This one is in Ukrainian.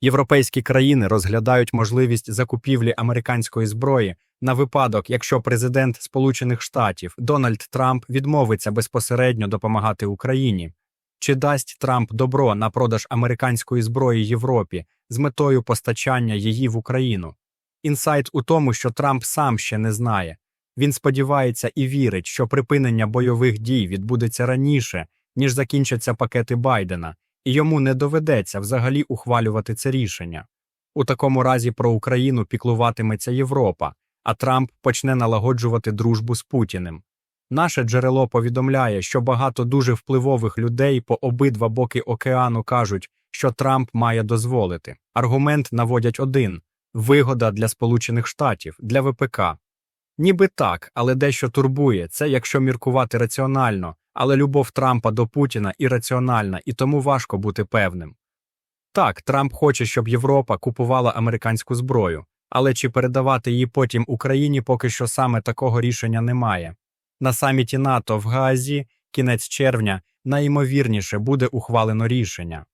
Європейські країни розглядають можливість закупівлі американської зброї на випадок, якщо президент Сполучених Штатів Дональд Трамп відмовиться безпосередньо допомагати Україні. Чи дасть Трамп добро на продаж американської зброї Європі з метою постачання її в Україну? Інсайт у тому, що Трамп сам ще не знає. Він сподівається і вірить, що припинення бойових дій відбудеться раніше, ніж закінчаться пакети Байдена, і йому не доведеться взагалі ухвалювати це рішення. У такому разі про Україну піклуватиметься Європа, а Трамп почне налагоджувати дружбу з Путіним. Наше джерело повідомляє, що багато дуже впливових людей по обидва боки океану кажуть, що Трамп має дозволити. Аргумент наводять один вигода для Сполучених Штатів, для ВПК. Ніби так, але дещо турбує це, якщо міркувати раціонально, але любов Трампа до Путіна ірраціональна, і тому важко бути певним. Так, Трамп хоче, щоб Європа купувала американську зброю, але чи передавати її потім Україні поки що саме такого рішення немає. На саміті НАТО в Гаазі кінець червня найімовірніше буде ухвалено рішення.